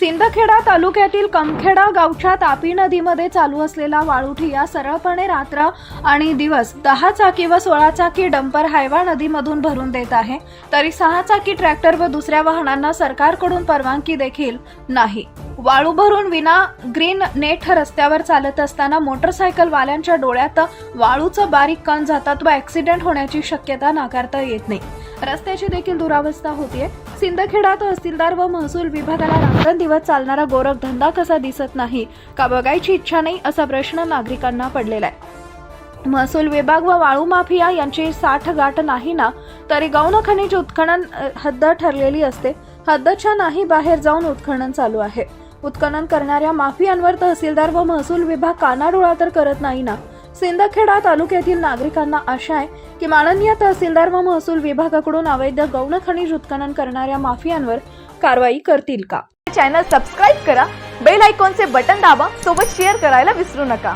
सिंदखेडा तालुक्यातील कमखेडा गावच्या तापी नदीमध्ये चालू असलेला वाळूठिया सरळपणे रात्र आणि दिवस दहा चाकी व सोळा चाकी डंपर हायवा नदीमधून भरून देत आहे. तरी सहा चाकी ट्रॅक्टर व दुसऱ्या वाहनांना सरकारकडून परवानगी देखील नाही. वाळू भरून विना ग्रीन नेट रस्त्यावर चालत असताना मोटरसायकलवाल्यांच्या डोळ्यात वाळूचं बारीक कण जातात व ऍक्सिडेंट होण्याची शक्यता नाकारता येत नाही. रस्त्याची देखील दुरावस्था होतीये. सिंदखेडा तहसीलदार व महसूल विभागाला रात्रंदिवस चालणारा गोरखधंदा कसा दिसत नाही का बघायची इच्छा नाही असा प्रश्न नागरिकांना पडलेला आहे. महसूल विभाग व वाळू माफिया यांची साठ गाठ नाही ना तरी गौण खनिज उत्खनन हद्द ठरलेली असते. हद्दच्या नाही बाहेर जाऊन उत्खनन चालू आहे. उत्खनन करणाऱ्या माफियांवर तहसीलदार व महसूल विभाग कानाडोळा तर करत नाही ना सिंदखेडा तालुक्यातील नागरिकांना आशा आहे की माननीय तहसीलदार व महसूल विभागाकडून अवैध गौण खनिज उत्खनन करणाऱ्या माफियांवर कारवाई करतील का? चॅनल सबस्क्राईब करा बेल आयकॉनचे बटन दाबा सोबत शेअर करायला विसरू नका.